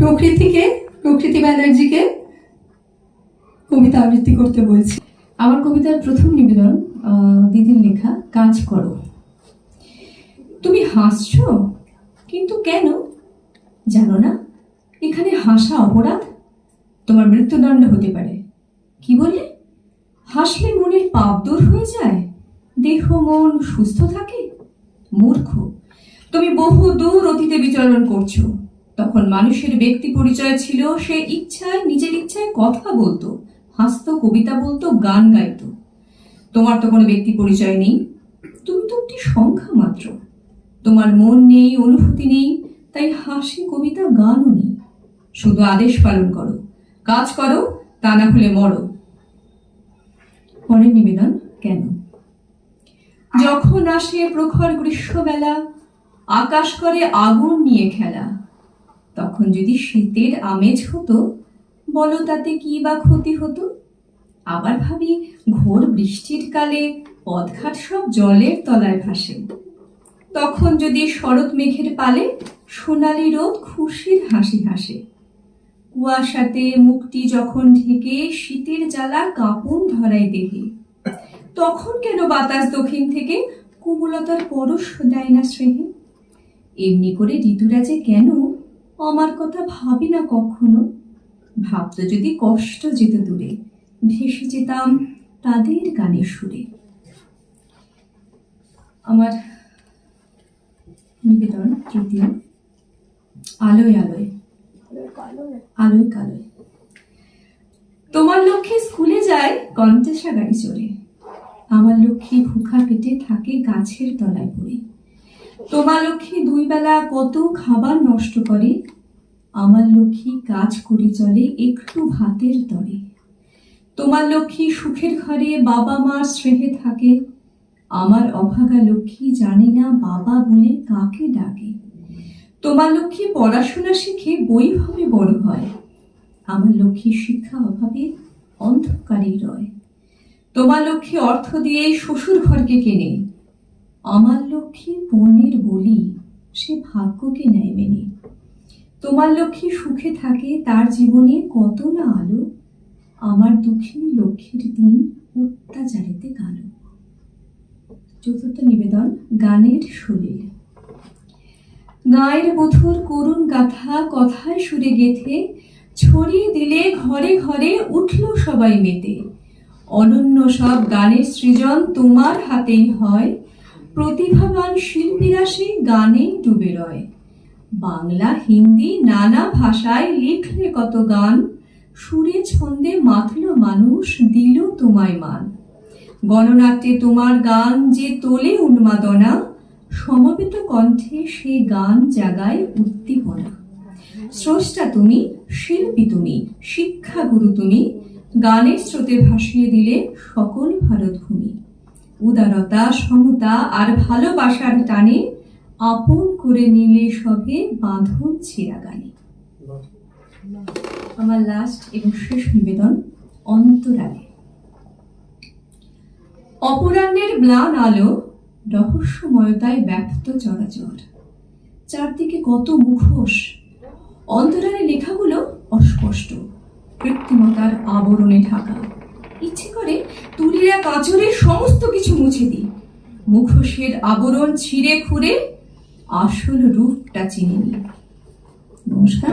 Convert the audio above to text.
প্রকৃতিকে, প্রকৃতি ব্যানার্জিকে কবিতা আবৃত্তি করতে বলছি। আমার কবিতার প্রথম নিবেদন দিদির লেখা, কাজ করো। তুমি হাসছ, কিন্তু কেন? জানো না, এখানে হাসা অপরাধ, তোমার মৃত্যুদণ্ড হতে পারে। কি বললে? হাসলে মনের পাপ দূর হয়ে যায়, দেহ মন সুস্থ থাকে, মূর্খ। তুমি বহু দূর অতীতে বিচরণ করছ তখন মানুষের ব্যক্তি পরিচয় ছিল, সে ইচ্ছায়, নিজের ইচ্ছায় কথা বলতো, হাসতো, কবিতা বলতো, গান গাইতো। তোমার তো কোনো ব্যক্তি পরিচয় নেই। তুমি তো একটি সংখ্যা মাত্র। তোমার মন নেই, অনুভূতি নেই, তাই হাসি, কবিতা, গানও নেই। শুধু আদেশ পালন করো। কাজ করো, তা না হলে মরো। পরের নিবেদন, কেন? যখন আসে প্রখর গ্রীষ্মবেলা, আকাশ করে আগুন নিয়ে খেলা। তখন যদি শীতের আমেজ হতো, বলো তাতে কি বা ক্ষতি হতো? আবার ভাবি, ঘোর বৃষ্টির কালে পথঘাট সব জলের তলায় ভাসে। তখন যদি শরৎ মেঘের পালে সোনালি রোদ খুশির হাসি হাসে। কুয়াশাতে মুক্তি যখন ঢেকে শীতের জ্বালা কাঁপন ধরায় দেহে। তখন কেন বাতাস দক্ষিণ থেকে কুমলতার পরশ দেয় না স্নেহে? এমনি করে ঋতুরাজে কেন আমার কথা ভাবি না কখনো? ভাবতো যদি কষ্ট যেত দূরে, ভেসে যেতাম তাদের গানের সুরে। আমার নিবেদন তৃতীয় আলোয় আলোয়। আলোয় কালোয়। তোমার লক্ষ্যে স্কুলে যায় কন্টেসা গাড়ি চড়ে। আমার লক্ষ্যে ভুখা পেটে থাকে গাছের তলায় পড়ে। তোমার লক্ষ্মী দুই বেলা কত খাবার নষ্ট করে? আমার লক্ষ্মী কাজ করে চলে একটু ভাতের তরে। তোমার লক্ষ্মী সুখের ঘরে বাবা মার স্নেহে থাকে। আমার অভাগা লক্ষ্মী জানে না বাবা বলে কাকে ডাকে। তোমার লক্ষ্মী পড়াশোনা শিখে বইভাবে বড় হয়। আমার লক্ষ্মী শিক্ষা অভাবে অন্ধকারেই রয়। তোমার লক্ষ্মী অর্থ দিয়ে শ্বশুর ঘরকে কেনে। আমার লক্ষ্মী পণ্যের বলি, সে ভাগ্যকে নেয় মেনে। তোমার লক্ষ্মী সুখে থাকে, তার জীবনে কত না আলো। আমার দুঃখিনী লক্ষ্মীর দিন অত্যাচারিতে কালো। চতুর্থ নিবেদন, গানের সলিল গায়ের বধুর করুণ গাথা কথায় সুরে গেথে, ছড়িয়ে দিলে ঘরে ঘরে উঠল সবাই মেতে। অনন্য সব গানের সৃজন তোমার হাতেই হয় প্রতিভাবান শিল্পীরা সে গানেই ডুবে রয়। বাংলা, হিন্দি, নানা ভাষায় লিখলে কত গান, সুরে ছন্দে মাতল মানুষ দিল তোমায় মান। গণনাট্যে তোমার গান যে তোলে উন্মাদনা, সমবেত কণ্ঠে সে গান জাগায় উদ্দীপনা। স্রষ্টা তুমি, শিল্পী তুমি, শিক্ষাগুরু তুমি, গানের স্রোতে ভাসিয়ে দিলে সকল ভারতভূমি। উদারতা সমতা আর ভালোবাসার টানে আপন করে নিলে সবে বাঁধন ছিঁড়া গানে আমার লাস্ট এবং শেষ নিবেদন, অন্তরালে। অপরাহ্নের ম্লান আলো রহস্যময়তায় ব্যাপ্ত চরাচর। চারদিকে কত মুখোশ। অন্তরালে লেখাগুলো অস্পষ্ট। কৃত্রিমতার আবরণে ঢাকা। ইচ্ছে করে তুলিরা কাঁচরে সমস্ত কিছু মুছে দিই। মুখোশের আবরণ ছিঁড়ে খুঁড়ে আসল রূপটা চিনে নিই নমস্কার।